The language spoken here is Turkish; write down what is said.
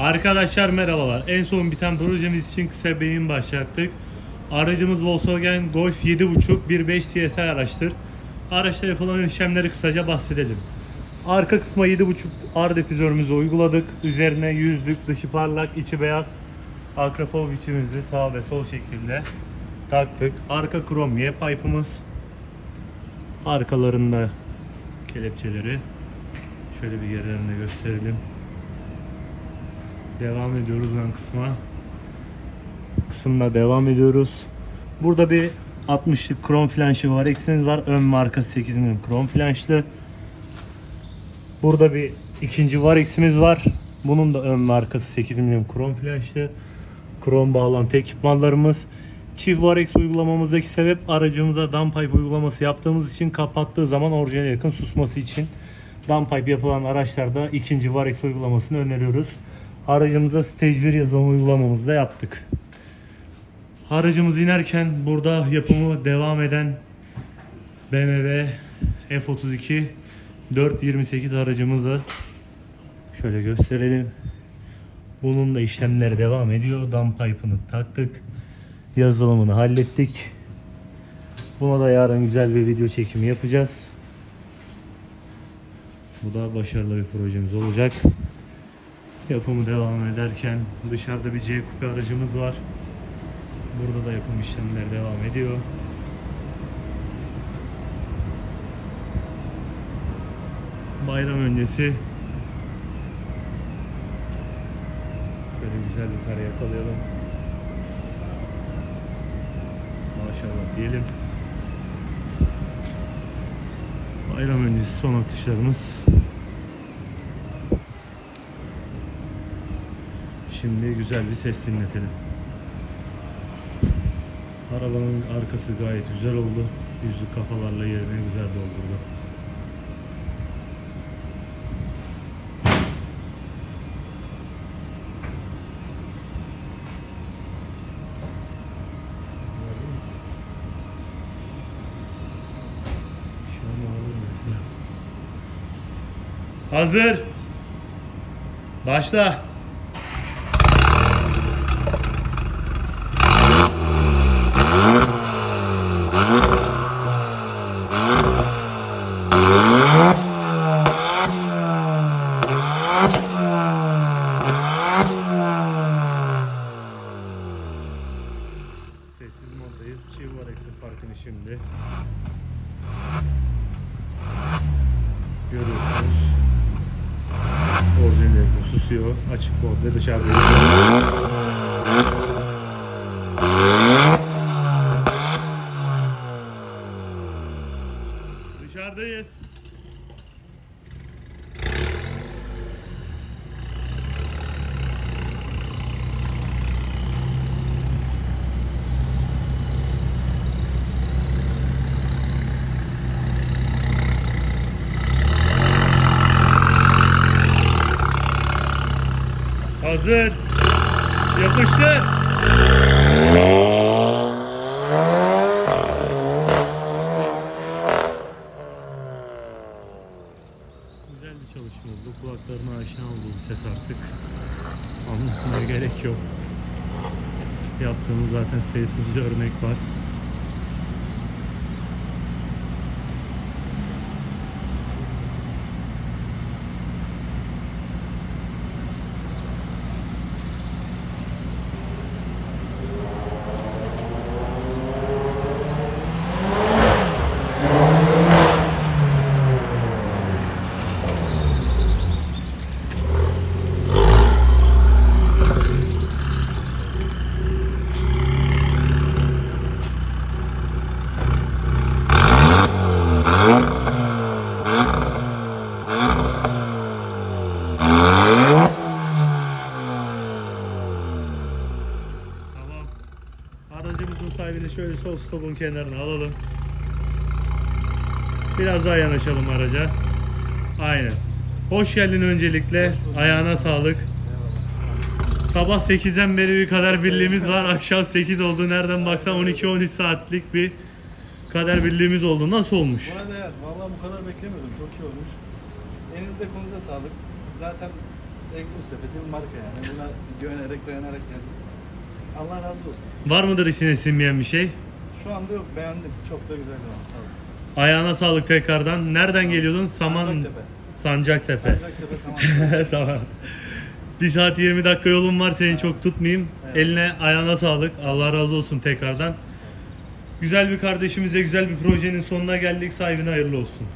Arkadaşlar merhabalar. En son biten projemiz için kısa beyin başlattık. Aracımız Volkswagen Golf 7.5 1.5 TSI araçtır. Araçta yapılan işlemleri kısaca bahsedelim. Arka kısma 7.5 ar difüzörümüzü uyguladık. Üzerine yüzlük, dışı parlak, içi beyaz akrapov biçimimizi sağ ve sol şekilde taktık. Arka krom Y pipe'ımız. Arkalarında kelepçeleri. Şöyle bir yerlerinde gösterelim. Devam ediyoruz ön kısma. Kısımda devam ediyoruz. Burada bir 60'lık krom flanşı var. Eksimiz var. Ön ve arka 8 mm krom flanşlı. Burada bir ikinci var eksimiz var. Bunun da ön ve arkası 8 mm krom flanşlı. Krom bağlantı ekipmanlarımız. Çift Varex uygulamamızdaki sebep aracımıza downpipe uygulaması yaptığımız için kapattığı zaman orijinale yakın susması için downpipe yapılan araçlarda ikinci Varex uygulamasını öneriyoruz. Aracımıza stage 1 yazılım uygulamamızı da yaptık. Aracımız inerken burada yapımı devam eden BMW F32 428 aracımızı şöyle gösterelim. Bunun da işlemleri devam ediyor. Downpipe'ını taktık. Yazılımını hallettik. Buna da yarın güzel bir video çekimi yapacağız. Bu da başarılı bir projemiz olacak. Yapımı devam ederken dışarıda bir C Coupe aracımız var. Burada da yapım işlemleri devam ediyor. Bayram öncesi şöyle güzel bir kare yakalayalım. Maşallah diyelim. Bayram öncesi son atışlarımız. Şimdi güzel bir ses dinletelim. Arabanın arkası gayet güzel oldu. Yüzlü kafalarla yerine güzel doldurdu. Hazır. Başla. Sessiz moddayız. Çiğ var eksik farkını şimdi. Görüyorsunuz. Orijinal susuyor. Açık mod ve dışarıda. Hazır. Yapıştır. Güzel bir çalışma oldu. Kulaklarına aşina olduğu ses artık. Anlatmaya gerek yok. Yaptığımız zaten sayısız bir örnek var. Tamam. Aracımızın sahibini şöyle sol stopun kenarına alalım. Biraz daha yanaşalım araca. Aynen. Hoş geldin öncelikle. Ayağına sağlık. Sabah 8'den beri bir kader birliğimiz var. Akşam 8 oldu. Nereden baksan 12-13 saatlik bir kader birliğimiz oldu. Nasıl olmuş? Bana değer. Vallahi bu kadar beklemiyordum. Çok iyi olmuş. Elinizde konuza sağlık. Zaten Ekmek sepeti marka yani. Buna güvenerek dayanarak geldik. Allah razı olsun. Var mıdır içine sinmeyen bir şey? Şu anda yok beğendim. Çok da güzel bir Sağ olun. Ayağına sağlık tekrardan. Nereden geliyordun? Saman Sancaktepe. Sancaktepe. Sancaktepe Saman. tamam. Bir saat 20 dakika yolum var seni çok tutmayayım. Evet. Eline ayağına sağlık. Allah razı olsun tekrardan. Güzel bir kardeşimize güzel bir projenin sonuna geldik. Sahibine hayırlı olsun.